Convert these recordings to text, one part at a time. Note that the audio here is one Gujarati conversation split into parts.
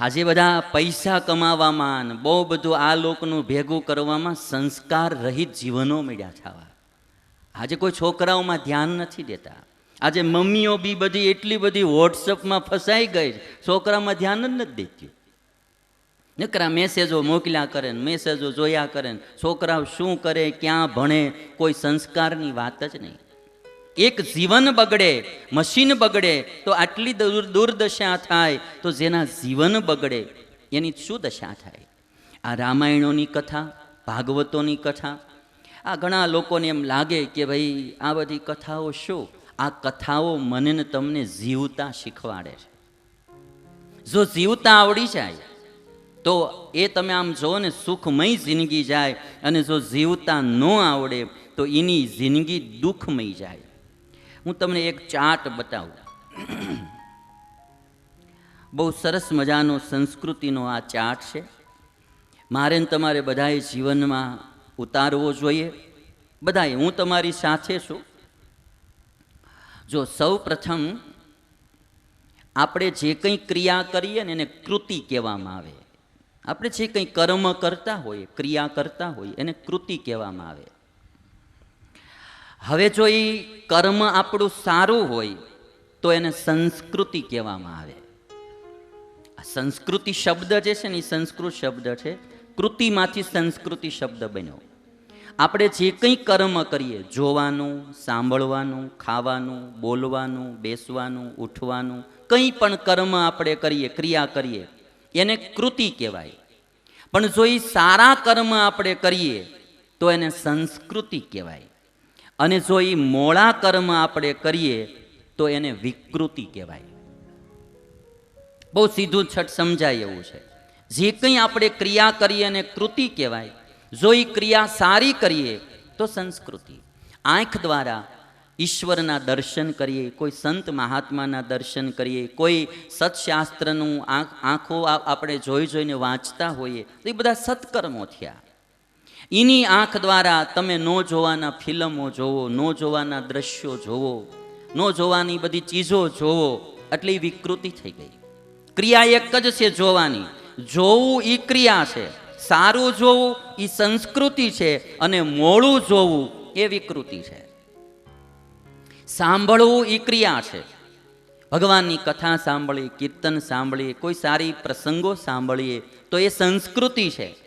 આજે બધા પૈસા કમાવામાં બહુ બધું આ લોકનું ભેગું કરવામાં સંસ્કાર રહિત જીવનો મળ્યા છાવા આજે કોઈ છોકરાઓમાં ધ્યાન નથી દેતા. આજે મમ્મીઓ બી બધી એટલી બધી વોટ્સઅપમાં ફસાઈ ગઈ છોકરામાં ધ્યાન જ નથી દેતી. નકરા મેસેજો મોકલ્યા કરે ને, મેસેજો જોયા કરે ને, છોકરાઓ શું કરે, ક્યાં ભણે, કોઈ સંસ્કારની વાત જ નહીં. એક જીવન બગડે, મશીન બગડે, તો આટલી દુર, દુર્દશા થાય, તો જેના જીવન બગડે, એની શું દશા થાય? આ રામાયણોની કથા, ભાગવતોની કથા, આ ઘણા લોકોને એમ લાગે કે ભાઈ આ બધી કથાઓ શું? આ કથાઓ મને તમને જીવતા શીખવાડે છે. જો જીવતા આવડી જાય, તો એ તમે આમ જુઓ ને સુખમય જિંદગી જાય, અને જો જીવતા ન આવડે, તો એની જિંદગી દુઃખમય જાય. હું તમને એક ચાર્ટ બતાવું. બહુ સરસ મજાનો સંસ્કૃતિનો આ ચાર્ટ છે. મારે ને તમારે બધાએ જીવનમાં ઉતારવો જોઈએ. બધાએ, હું તમારી સાથે છું. જો સૌ પ્રથમ આપણે જે કંઈ ક્રિયા કરીએ ને એને કૃતિ કહેવામાં આવે. આપણે જે કંઈ કર્મ કરતા હોઈએ, ક્રિયા કરતા હોઈએ, એને કૃતિ કહેવામાં આવે. હવે જો એ કર્મ આપણું સારું હોય, તો એને સંસ્કૃતિ કહેવામાં આવે. સંસ્કૃતિ શબ્દ જે છે ને એ સંસ્કૃત શબ્દ છે. કૃતિમાંથી સંસ્કૃતિ શબ્દ બન્યો. આપણે જે કંઈ કર્મ કરીએ, જોવાનું, સાંભળવાનું, ખાવાનું, બોલવાનું, બેસવાનું, ઉઠવાનું, કંઈ પણ કર્મ આપણે કરીએ, ક્રિયા કરીએ, એને કૃતિ કહેવાય. પણ જો એ સારા કર્મ આપણે કરીએ, તો એને સંસ્કૃતિ કહેવાય. અને જો એ મોળા કર્મ આપણે કરીએ, તો એને વિકૃતિ કહેવાય. બહુ સીધું છઠ સમજાય એવું છે. જે કંઈ આપણે ક્રિયા કરીએ એને કૃતિ કહેવાય. જો એ ક્રિયા સારી કરીએ, તો સંસ્કૃતિ. આંખ દ્વારા ઈશ્વરના દર્શન કરીએ, કોઈ સંત મહાત્માના દર્શન કરીએ, કોઈ સત્શાસ્ત્રનું આંખ, આંખો આપણે જોઈ જોઈને વાંચતા હોઈએ, તો એ બધા સત્કર્મો થયા. એની આંખ દ્વારા તમે ન જોવાના ફિલ્મો જોવો, ન જોવાના દ્રશ્યો જોવો, ન જોવાની બધી ચીજો જોવો એટલે વિકૃતિ થઈ ગઈ. ક્રિયા એક જ છે જોવાની. જોવું એ ક્રિયા છે, સારું જોવું એ સંસ્કૃતિ છે અને મોડું જોવું એ વિકૃતિ છે. સાંભળવું એ ક્રિયા છે. ભગવાનની કથા સાંભળીએ, કીર્તન સાંભળીએ, કોઈ સારી પ્રસંગો સાંભળીએ, તો એ સંસ્કૃતિ છે.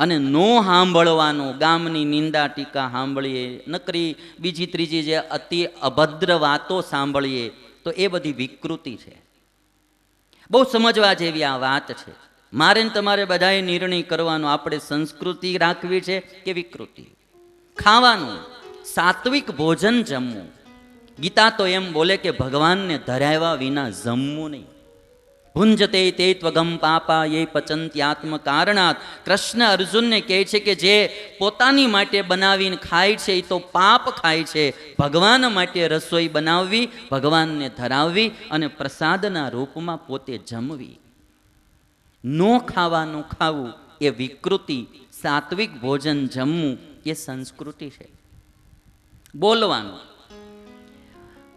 અને નો સાંભળવાનું ગામની નિંદા ટીકા સાંભળીએ નકરી બીજી ત્રીજી જે અતિ અભદ્ર વાતો સાંભળીએ, તો એ બધી વિકૃતિ છે. બહુ સમજવા જેવી આ વાત છે. મારે ને તમારે બધાએ નિર્ણય કરવાનો, આપણે સંસ્કૃતિ રાખવી છે કે વિકૃતિ? ખાવાનું, સાત્વિક ભોજન જમવું. ગીતા તો એમ બોલે કે ભગવાનને ધરાવ્યા વિના જમવું નહીં. ભુંજતે તે ત્વગમ પાપા એ પચંત્યાત્મ કારણાત કૃષ્ણ અર્જુનને કહે છે કે જે પોતાની માટે બનાવીને ખાય છે એ તો પાપ ખાય છે. ભગવાન માટે રસોઈ બનાવવી, ભગવાનને ધરાવવી અને પ્રસાદના રૂપમાં પોતે જમવી. નો ખાવાનું ખાવું એ વિકૃતિ, સાત્વિક ભોજન જમવું એ સંસ્કૃતિ છે. બોલવાનું.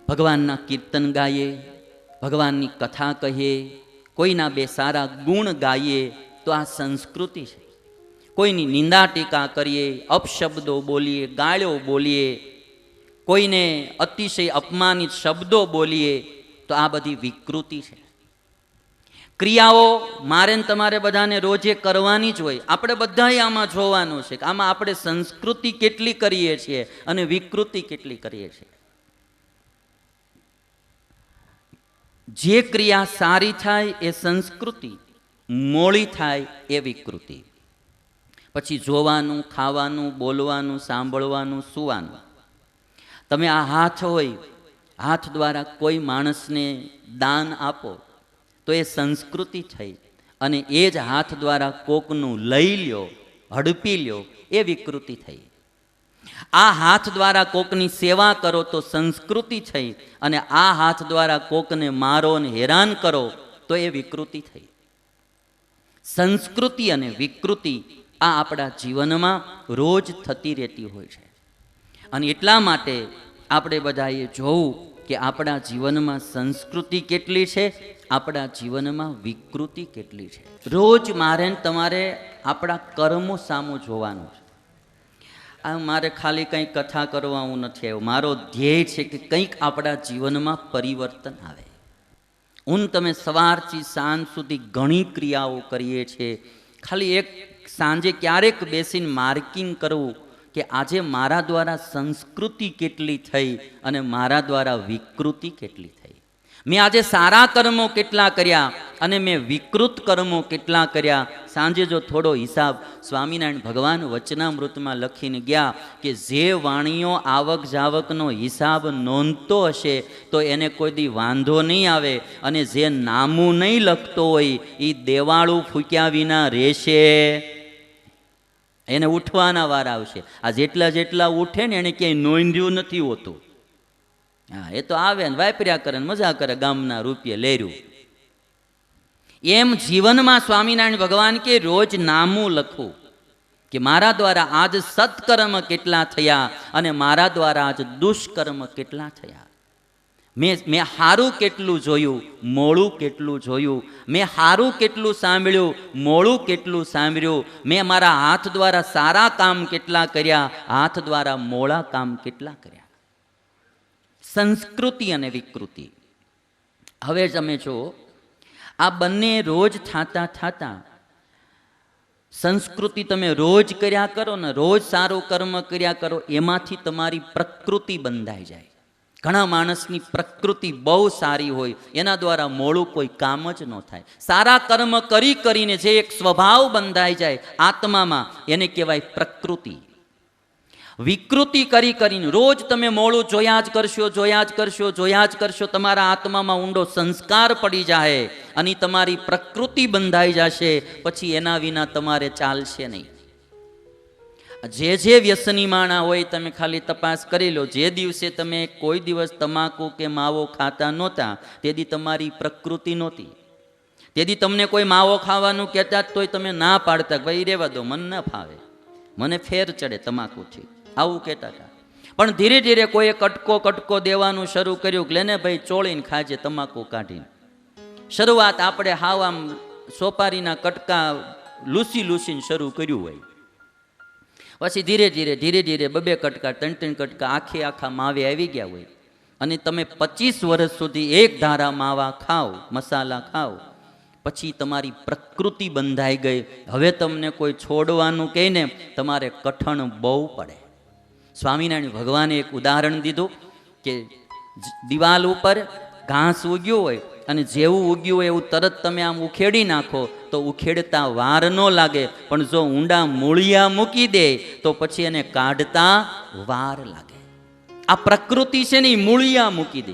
ભગવાનના કીર્તન ગાઈએ, ભગવાનની કથા કહીએ કોઈના બે સારા ગુણ ગાઈએ તો આ સંસ્કૃતિ છે. કોઈની નિંદા ટીકા કરીએ, અપશબ્દો બોલીએ, ગાળ્યો બોલીએ, કોઈને અતિશય અપમાનિત શબ્દો બોલીએ તો આ બધી વિકૃતિ છે. ક્રિયાઓ મારે ને તમારે બધાને રોજે કરવાની જ હોય. આપણે બધાએ આમાં જોવાનું છે કે આમાં આપણે સંસ્કૃતિ કેટલી કરીએ છીએ અને વિકૃતિ કેટલી કરીએ છીએ. જે ક્રિયા સારી થાય એ સંસ્કૃતિ, મોળી થાય એ વિકૃતિ. પછી જોવાનું, ખાવાનું, બોલવાનું, સાંભળવાનું, સુવાનું. તમે આ હાથ હોય, હાથ દ્વારા કોઈ માણસને દાન આપો, તો એ સંસ્કૃતિ થઈ અને એ જ હાથ દ્વારા કોકનું લઈ લ્યો, હડપી લ્યો, એ વિકૃતિ થઈ. આ હાથ દ્વારા કોકની સેવા કરો તો સંસ્કૃતિ થઈ અને આ હાથ દ્વારા કોકને મારો ને હેરાન કરો તો એ વિકૃતિ થઈ. સંસ્કૃતિ અને વિકૃતિ આ આપણા જીવનમાં રોજ થતી રહેતી હોય છે. અને એટલા માટે આપણે બધાએ જોવું કે આપણા જીવનમાં સંસ્કૃતિ કેટલી છે, આપણા જીવનમાં વિકૃતિ કેટલી છે. રોજ મારે તમારે આપણા કર્મો સામો જોવાનું છે. આ મારે ખાલી કંઈ કથા કરવા હું નથી આવ્યો. મારો ધ્યેય છે કે કંઈક આપણા જીવનમાં પરિવર્તન આવે. હું તમે સવારથી સાંજ સુધી ઘણી ક્રિયાઓ કરીએ છીએ ખાલી એક સાંજે ક્યારેક બેસીને માર્કિંગ કરવું કે આજે મારા દ્વારા સંસ્કૃતિ કેટલી થઈ અને મારા દ્વારા વિકૃતિ કેટલી થઈ મેં આજે સારા કર્મો કેટલા કર્યા અને મેં વિકૃત કર્મો કેટલા કર્યા? સાંજે જો થોડો હિસાબ સ્વામિનારાયણ ભગવાન વચનામૃતમાં લખીને ગયા કે જે વાણીઓ આવક જાવકનો હિસાબ નોંધતો હશે, તો એને કોઈ દી વાંધો નહીં આવે અને જે નામું નહીં લખતો હોય એ દેવાળું ફૂક્યા વિના રહેશે. એને ઉઠવાના વાર આવશે. આ જેટલા જેટલા ઉઠે ને એને ક્યાંય નોંધ્યું નથી હોતું. હા, એ તો આવે ને, વાપર્યા કરે ને, મજા કરે, ગામના રૂપિયે લેર્યું. એમ જીવનમાં સ્વામિનારાયણ ભગવાન કે રોજ નામું લખવું કે મારા દ્વારા આજ સત્કર્મ કેટલા થયા અને મારા દ્વારા આજ દુષ્કર્મ કેટલા થયા. મેં મેં હારું કેટલું જોયું મોળું કેટલું જોયું. મેં હારું કેટલું સાંભળ્યું મોળું કેટલું સાંભળ્યું. મેં મારા હાથ દ્વારા સારા કામ કેટલા કર્યા, હાથ દ્વારા મોળા કામ કેટલા કર્યા. સંસ્કૃતિ અને વિકૃતિ. હવે તમે જુઓ, આ બંને રોજ થાતા થાતા સંસ્કૃતિ તમે રોજ કર્યા કરો ને રોજ સારું કર્મ કર્યા કરો, એમાંથી તમારી પ્રકૃતિ બંધાઈ જાય. ઘણા માણસની પ્રકૃતિ બહુ સારી હોય, એના દ્વારા મોડું કોઈ કામ જ ન થાય. સારા કર્મ કરી કરીને જે એક સ્વભાવ બંધાઈ જાય આત્મામાં, એને કહેવાય પ્રકૃતિ. વિકૃતિ કરી કરીને, રોજ તમે મોડું જોયા જ કરશો, જોયા જ કરશો, જોયા જ કરશો, તમારા આત્મામાં ઊંડો સંસ્કાર પડી જાય અને તમારી પ્રકૃતિ બંધાઈ જશે, પછી એના વિના તમારે ચાલશે નહીં. જે જે વ્યસની માણા હોય તમે ખાલી તપાસ કરી લો, જે દિવસે તમે કોઈ દિવસ તમાકુ કે માવો ખાતા નહોતા, તેથી તમારી પ્રકૃતિ નહોતી. તેથી તમને કોઈ માવો ખાવાનું કહેતા તોય તમે ના પાડતા ભાઈ રહેવા દો, મન ન ફાવે. મને ફેર ચડે તમાકુથી. આવું કહેતા હતા. પણ ધીરે ધીરે કોઈએ કટકો કટકો દેવાનું શરૂ કર્યું. કે લેને ભાઈ ચોળીને ખાજે તમાકુ કાઢીને. શરૂઆત આપણે હાવ આમ સોપારીના કટકા લૂસી લૂસીને શરૂ કર્યું હોય. પછી ધીરે ધીરે ધીરે ધીરે બબે કટકા, ત્રણ ત્રણ કટકા આખે આખા માવે આવી ગયા હોય. અને તમે પચીસ વર્ષ સુધી એક ધારા માવા ખાઓ, મસાલા ખાઓ. પછી તમારી પ્રકૃતિ બંધાઈ ગઈ. હવે તમને કોઈ છોડવાનું કહીને, તમારે કઠણ બહુ પડે. સ્વામિનારાયણ ભગવાને એક ઉદાહરણ દીધું કે દિવાલ ઉપર ઘાસ ઉગ્યું હોય અને જેવું ઉગ્યું હોય એવું તરત તમે આમ ઉખેડી નાખો તો ઉખેડતા વાર ન લાગે. પણ જો ઊંડા મૂળિયા મૂકી દે તો પછી એને કાઢતા વાર લાગે. આ પ્રકૃતિ છે ને મૂળિયા મૂકી દે.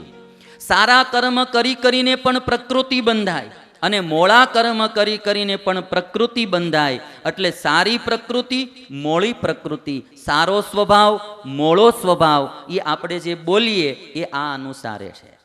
સારા કર્મ કરી કરીને પણ પ્રકૃતિ બંધાય. અને મોળા કર્મ કરી કરીને પણ પ્રકૃતિ બંધાય. એટલે સારી પ્રકૃતિ, મોળી પ્રકૃતિ. સારો સ્વભાવ, મોળો સ્વભાવ. એ આપણે જે બોલીએ, એ આ અનુસારે છે.